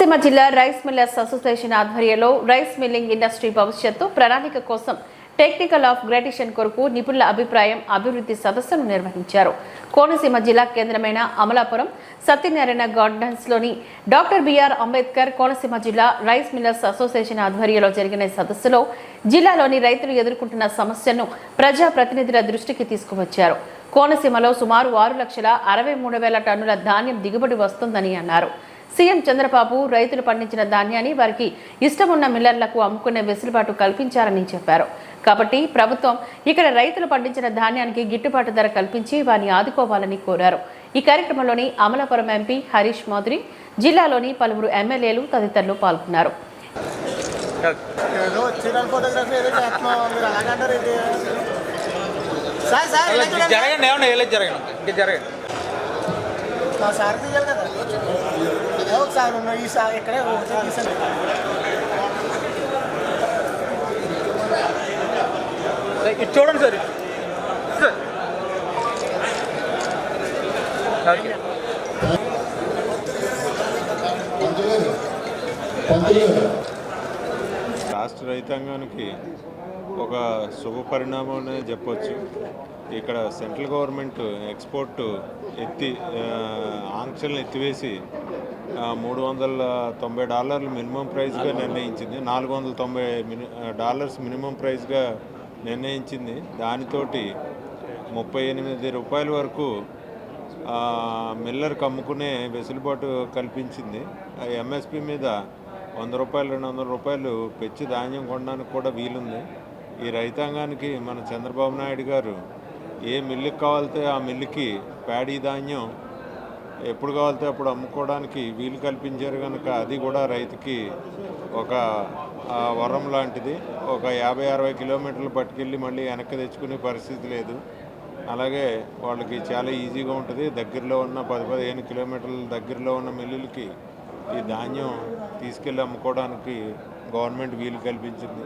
కోనసీమ జిల్లా rice millers association ఆధ్వర్యంలో rice milling industry భవిష్యత్తు ప్రణాళిక కోసం టెక్నికల్ ఆఫ్ గ్రాటిషన్ కొరకు నిపుణుల అభిప్రాయం అభివృద్ధి సదస్సును నిర్వహించారు. కోనసీమ జిల్లా కేంద్రమైన అమలాపురం సత్యనారాయణ గార్డెన్స్లోని డాక్టర్ బిఆర్ అంబేద్కర్ కోనసీమ జిల్లా రైస్ మిల్లర్స్ అసోసియేషన్ ఆధ్వర్యంలో జరిగిన సదస్సులో జిల్లాలోని రైతులు ఎదుర్కొంటున్న సమస్యను ప్రజా ప్రతినిధుల దృష్టికి తీసుకువచ్చారు. కోనసీమలో సుమారు ఆరు లక్షల అరవై మూడు వేల టన్నుల ధాన్యం దిగుబడి వస్తుందని అన్నారు. సీఎం చంద్రబాబు రైతులు పండించిన ధాన్యాన్ని వారికి ఇష్టమున్న మిల్లర్లకు అమ్ముకునే వెసులుబాటు కల్పించారని చెప్పారు. కాబట్టి ప్రభుత్వం ఇక్కడ రైతులు పండించిన ధాన్యానికి గిట్టుబాటు ధర కల్పించి వారిని ఆదుకోవాలని కోరారు. ఈ కార్యక్రమంలోని అమలాపురం ఎంపీ హరీష్ మాధురి జిల్లాలోని పలువురు ఎమ్మెల్యేలు తదితరులు పాల్గొన్నారు. జరగండి ఏమన్నా వెళ్ళేది జరగండి ఇంకా జరగండి. సార్ తీయాలి కదా. ఒకసారి ఉన్న ఈ సార్ ఇక్కడే ఒకసారి తీసండి ఇది చూడండి సార్. రాష్ట్ర రైతాంగానికి ఒక శుభ పరిణామం అనేది చెప్పొచ్చు. ఇక్కడ సెంట్రల్ గవర్నమెంట్ ఎక్స్పోర్ట్ ఎత్తి ఆంక్షలను ఎత్తివేసి మూడు వందల తొంభై డాలర్లు మినిమం ప్రైస్గా నిర్ణయించింది. నాలుగు వందల తొంభై మిని డాలర్స్ మినిమం ప్రైస్గా నిర్ణయించింది. దానితోటి ముప్పై ఎనిమిది రూపాయల వరకు మిల్లర్కి అమ్ముకునే వెసులుబాటు కల్పించింది. ఎంఎస్పి మీద వంద రూపాయలు రెండు వందల రూపాయలు పెంచి ధాన్యం కొనడానికి కూడా వీలుంది. ఈ రైతాంగానికి మన చంద్రబాబు నాయుడు గారు ఏ మిల్లుకి కావాలితే ఆ మిల్లుకి ప్యాడీ ధాన్యం ఎప్పుడు కావాలితే అప్పుడు అమ్ముకోవడానికి వీలు కల్పించారు కనుక అది కూడా రైతుకి ఒక వరం లాంటిది. ఒక యాభై అరవై కిలోమీటర్లు పట్టుకెళ్ళి మళ్ళీ వెనక్కి తెచ్చుకునే పరిస్థితి లేదు. అలాగే వాళ్ళకి చాలా ఈజీగా ఉంటుంది. దగ్గరలో ఉన్న పది పదిహేను కిలోమీటర్ల దగ్గరలో ఉన్న మిల్లులకి ఈ ధాన్యం తీసుకెళ్ళి అమ్ముకోవడానికి గవర్నమెంట్ వీలు కల్పించింది.